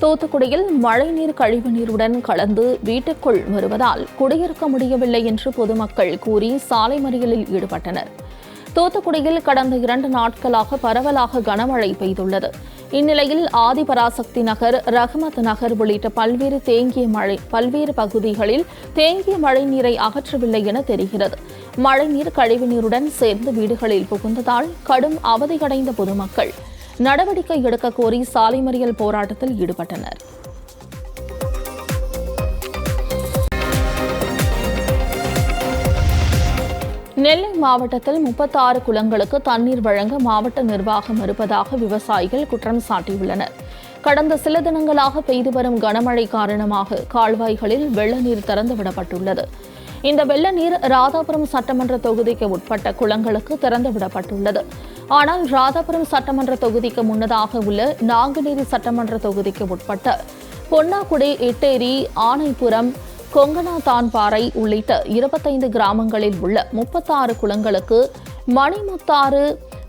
தூத்துக்குடியில் மழைநீர் கழிவுநீருடன் கலந்து வீட்டுக்குள் வருவதால் குடியிருக்க முடியவில்லை என்று பொதுமக்கள் கூறி சாலை மறியலில் ஈடுபட்டனர். தூத்துக்குடியில் கடந்த இரண்டு நாட்களாக பரவலாக கனமழை பெய்துள்ளது. இந்நிலையில் ஆதிபராசக்தி நகர் ரஹமத் நகர் உள்ளிட்ட பல்வேறு தேங்கிய மழை பல்வேறு பகுதிகளில் தேங்கிய மழைநீரை அகற்றவில்லை என தெரிகிறது. மழைநீர் கழிவுநீருடன் சேர்ந்து வீடுகளில் புகுந்ததால் கடும் அவதியடைந்த பொதுமக்கள் நடவடிக்கை எடுக்க கோரி சாலை மறியல் போராட்டத்தில் ஈடுபட்டனர். நெல்லை மாவட்டத்தில் முப்பத்தாறு குளங்களுக்கு தண்ணீர் வழங்க மாவட்ட நிர்வாகம் இருப்பதாக விவசாயிகள் குற்றம் சாட்டியுள்ளனர். கடந்த சில தினங்களாக பெய்து வரும் கனமழை காரணமாக கால்வாய்களில் வெள்ள நீர் திறந்துவிடப்பட்டுள்ளது இந்த வெள்ள நீர் ராதாபுரம் சட்டமன்ற தொகுதிக்கு உட்பட்ட குளங்களுக்கு திறந்துவிடப்பட்டுள்ளது ஆனால் ராதாபுரம் சட்டமன்ற தொகுதிக்கு முன்னதாக உள்ள நாங்குநேரி சட்டமன்ற தொகுதிக்கு உட்பட்ட பொன்னாக்குடி எட்டேரி ஆனைப்புறம் கொங்கனாதான்பாறை உள்ளிட்ட இருபத்தைந்து கிராமங்களில் உள்ள முப்பத்தாறு குளங்களுக்கு மணிமுத்தாறு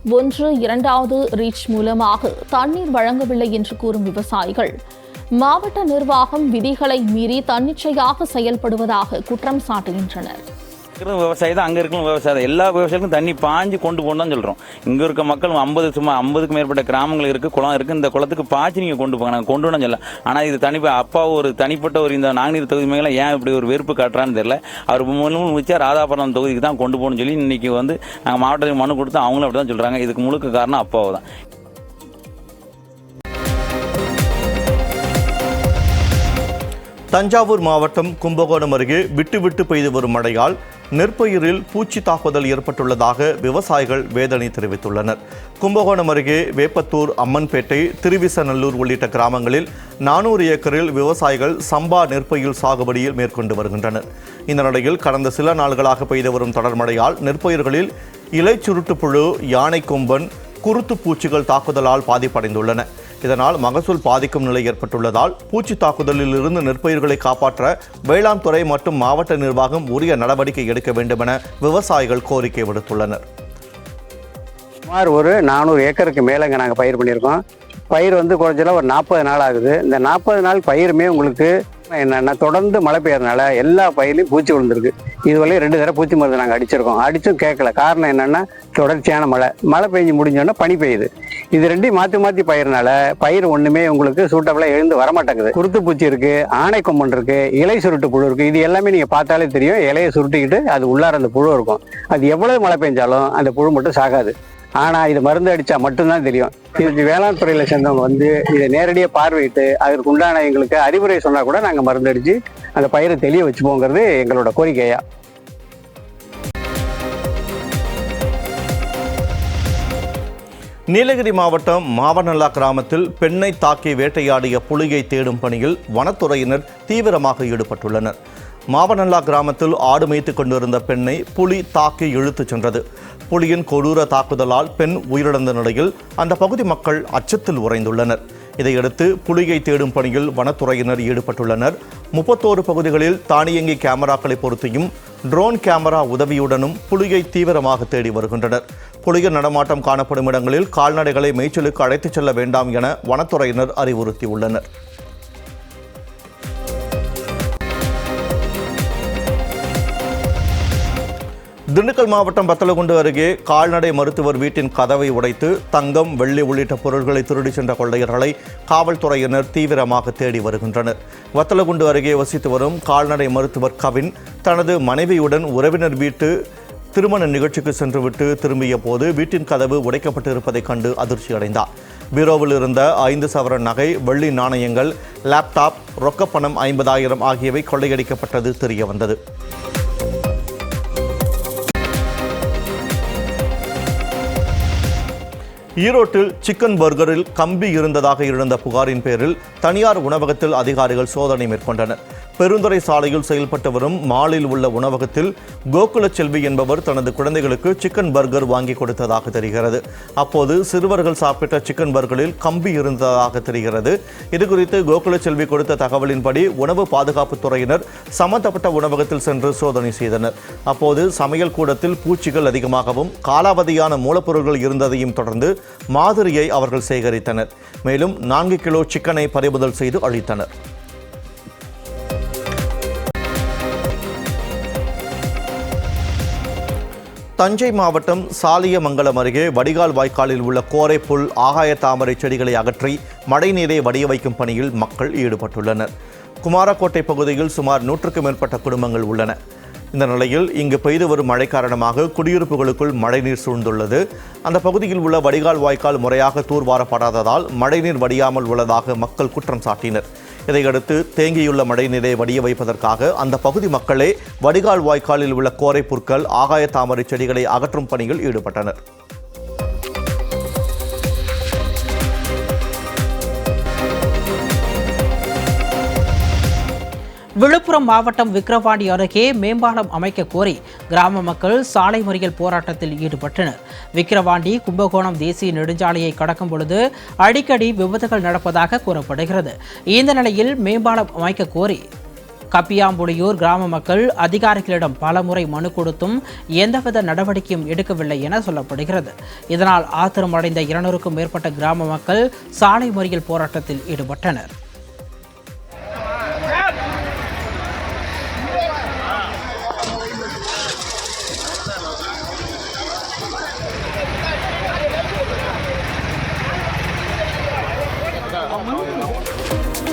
ஒன்று இரண்டாவது ரீச் மூலமாக தண்ணீர் வழங்கவில்லை என்று கூறும் விவசாயிகள். மாவட்ட நிர்வாகம் விதிகளை மீறி தன்னிச்சையாக செயல்படுவதாக குற்றம் சாட்டுகின்றனர். இருக்கிற விவசாயி தான் அங்கே இருக்கிற விவசாயி எல்லா விவசாயிகளுக்கும் தண்ணி பாஞ்சு கொண்டு போகணும் தான் சொல்கிறோம் இங்கே இருக்க மக்கள் ஐம்பது சும்மா ஐம்பதுக்கு மேற்பட்ட கிராமங்கள் இருக்குது குளம் இருக்குது இந்த குளத்துக்கு பாய்ச்சி நீங்கள் கொண்டு போங்க. நாங்கள் கொண்டு வரணும் சொல்லலாம் ஆனால் இது தனி அப்பா ஒரு தனிப்பட்ட ஒரு இந்த நாங்கநீர் தொகுதி மேலே ஏன் இப்படி ஒரு வெறுப்பு காட்டுறான்னு தெரியல. அவர் முழுவதும் முடிச்சா ராதாபுரம் தொகுதிக்கு தான் கொண்டு போகணும்னு சொல்லி இன்னைக்கு வந்து நாங்கள் மாவட்டத்துக்கு மனு கொடுத்து அவங்களும் அப்படி தான் சொல்கிறாங்க இதுக்கு முழுக்க காரணம் அப்பாவை தான் தஞ்சாவூர் மாவட்டம் கும்பகோணம் அருகே விட்டு விட்டு பெய்து வரும் மழையால் நெற்பயிரில் பூச்சி தாக்குதல் ஏற்பட்டுள்ளதாக விவசாயிகள் வேதனை தெரிவித்துள்ளனர். கும்பகோணம் அருகே வேப்பத்தூர் அம்மன்பேட்டை திருவிசநல்லூர் உள்ளிட்ட கிராமங்களில் நானூறு ஏக்கரில் விவசாயிகள் சம்பா நெற்பயிர் சாகுபடியில் மேற்கொண்டு வருகின்றனர். இந்த நிலையில் கடந்த சில நாள்களாக பெய்து வரும் தொடர் மழையால் நெற்பயிர்களில் இலைச்சுருட்டுப்புழு யானை கொம்பன் குருத்து பூச்சிகள் தாக்குதலால் பாதிப்படைந்துள்ளன. இதனால் மகசூல் பாதிக்கும் நிலை ஏற்பட்டுள்ளதால் பூச்சி தாக்குதலில் இருந்து நெற்பயிர்களை காப்பாற்ற வேளாண் துறை மற்றும் மாவட்ட நிர்வாகம் உரிய நடவடிக்கை எடுக்க வேண்டுமென விவசாயிகள் கோரிக்கை விடுத்துள்ளனர். சுமார் ஒரு நானூறு ஏக்கருக்கு மேலேங்க நாங்கள் பயிர் பண்ணியிருக்கோம். பயிர் வந்து குறைஞ்சலாம் ஒரு நாற்பது நாள் ஆகுது. இந்த நாற்பது நாள் பயிருமே உங்களுக்கு என்னென்னா தொடர்ந்து மழை பெய்யறதுனால எல்லா பயிர்லையும் பூச்சி விழுந்திருக்கு. இதுவரையும் ரெண்டு தடவை பூச்சி மருந்து நாங்கள் அடிச்சிருக்கோம். அடிச்சும் கேட்கல. காரணம் என்னென்னா தொடர்ச்சியான மழை. மழை பெஞ்சு முடிஞ்சோன்னா பனி பெய்யுது. இது ரெண்டையும் மாற்றி மாற்றி பயிர்னால பயிர் ஒன்றுமே உங்களுக்கு சூட்டபிளாக எழுந்து வரமாட்டேங்குது. குருத்து பூச்சி இருக்குது ஆனை கொம்பன் இருக்குது இலை சுருட்டு புழு இருக்குது இது எல்லாமே நீங்கள் பார்த்தாலே தெரியும். இலையை சுருட்டிக்கிட்டு அது உள்ளார அந்த புழு இருக்கும். அது எவ்வளவு மழை பெஞ்சாலும் அந்த புழு மட்டும் சாகாது. ஆனா இது மருந்து அடிச்சா மட்டும்தான் தெரியும். இது வேளாண் துறையில சேர்ந்தவங்க வந்து இதை நேரடியாக பார்வையிட்டு அதற்கு உண்டான எங்களுக்கு அறிவுரை சொன்னா கூட நாங்க மருந்து அடித்து அந்த பயிரை தெளிய வச்சுப்போங்கிறது எங்களோட கோரிக்கையா. நீலகிரி மாவட்டம் மாவனல்லா கிராமத்தில் பெண்ணை தாக்கி வேட்டையாடிய புலியை தேடும் பணியில் வனத்துறையினர் தீவிரமாக ஈடுபட்டுள்ளனர். மாவனல்லா கிராமத்தில் ஆடு மேய்த்து கொண்டிருந்த பெண்ணை புலி தாக்கி இழுத்துச் சென்றது. புலியின் கொடூர தாக்குதலால் பெண் உயிரிழந்த நிலையில் அந்த பகுதி மக்கள் அச்சத்தில் உறைந்துள்ளனர். இதையடுத்து புலியை தேடும் பணியில் வனத்துறையினர் ஈடுபட்டுள்ளனர். முப்பத்தோரு பகுதிகளில் தானியங்கி கேமராக்களை பொருத்தியும் ட்ரோன் கேமரா உதவியுடனும் புலியை தீவிரமாக தேடி வருகின்றனர். புலியின் நடமாட்டம் காணப்படும் இடங்களில் கால்நடைகளை மேய்ச்சலுக்கு அழைத்துச் செல்ல வேண்டாம் என வனத்துறையினர் அறிவுறுத்தியுள்ளனர். திண்டுக்கல் மாவட்டம் பத்தலகுண்டு அருகே கால்நடை மருத்துவர் வீட்டின் கதவை உடைத்து தங்கம் வெள்ளி உள்ளிட்ட பொருட்களை திருடி சென்ற கொள்ளையர்களை காவல்துறையினர் தீவிரமாக தேடி வருகின்றனர். வத்தலகுண்டு அருகே வசித்து வரும் கால்நடை மருத்துவர் கவின் தனது மனைவியுடன் உறவினர் வீட்டு திருமண நிகழ்ச்சிக்கு சென்றுவிட்டு திரும்பிய போது வீட்டின் கதவு உடைக்கப்பட்டிருப்பதைக் கண்டு அதிர்ச்சி அடைந்தார் பீரோவில் இருந்த ஐந்து சவர நகை வெள்ளி நாணயங்கள் லேப்டாப் ரொக்கப்பணம் ஐம்பதாயிரம் ஆகியவை கொள்ளையடிக்கப்பட்டது தெரிய வந்தது ஈரோட்டில் சிக்கன் பர்கரில் கம்பி இருந்ததாக இருந்த புகாரின் பேரில் தனியார் உணவகத்தில் அதிகாரிகள் சோதனை மேற்கொண்டனர். பெருந்துறை சாலையில் செயல்பட்டு வரும் மாலில் உள்ள உணவகத்தில் கோகுல செல்வி என்பவர் தனது குழந்தைகளுக்கு சிக்கன் பர்கர் வாங்கி கொடுத்ததாக தெரிகிறது. அப்போது சிறுவர்கள் சாப்பிட்ட சிக்கன் பர்கரில் கம்பி இருந்ததாக தெரிகிறது. இதுகுறித்து கோகுல செல்வி கொடுத்த தகவலின்படி உணவு பாதுகாப்பு துறையினர் சம்பந்தப்பட்ட உணவகத்தில் சென்று சோதனை செய்தனர். அப்போது சமையல் கூடத்தில் பூச்சிகள் அதிகமாகவும் காலாவதியான மூலப்பொருட்கள் இருந்ததையும் தொடர்ந்து மாதிரியை அவர்கள் சேகரித்தனர். மேலும் நான்கு கிலோ சிக்கனை பறிமுதல் செய்து அளித்தனர். தஞ்சை மாவட்டம் சாலியமங்கலம் அருகே வடிகால் வாய்க்காலில் உள்ள கோரை புல் ஆகாய தாமரை செடிகளை அகற்றி மழைநீரை வடிய வைக்கும் பணியில் மக்கள் ஈடுபட்டுள்ளனர். குமாரக்கோட்டை பகுதியில் சுமார் நூற்றுக்கும் மேற்பட்ட குடும்பங்கள் உள்ளன. இந்த நிலையில் இங்கு பெய்து வரும் மழை காரணமாக குடியிருப்புகளுக்குள் மழைநீர் சூழ்ந்துள்ளது. அந்த பகுதியில் உள்ள வடிகால் வாய்க்கால் முறையாக தூர்வாரப்படாததால் மழைநீர் வடியாமல் உள்ளதாக மக்கள் குற்றம் சாட்டினர். இதையடுத்து தேங்கியுள்ள மழைநீரை வடிய வைப்பதற்காக அந்த பகுதி மக்களே வடிகால் வாய்க்காலில் உள்ள கோரை புற்கள் ஆகாய தாமரை செடிகளை அகற்றும் பணியில் ஈடுபட்டனர். விழுப்புரம் மாவட்டம் விக்கிரவாண்டி அருகே மேம்பாலம் அமைக்க கோரி கிராம மக்கள் சாலை மறியல் போராட்டத்தில் ஈடுபட்டனர். விக்கிரவாண்டி கும்பகோணம் தேசிய நெடுஞ்சாலையை கடக்கும் பொழுது அடிக்கடி விபத்துகள் நடப்பதாக கூறப்படுகிறது. இந்த நிலையில் மேம்பாலம் அமைக்க கோரி கப்பியாம்புலியூர் கிராம மக்கள் அதிகாரிகளிடம் பலமுறை மனு கொடுத்தும் எந்தவித நடவடிக்கையும் எடுக்கவில்லை என சொல்லப்படுகிறது. இதனால் ஆத்திரமடைந்த இருநூறுக்கும் மேற்பட்ட கிராம மக்கள் சாலை மறியல் போராட்டத்தில் ஈடுபட்டனர்.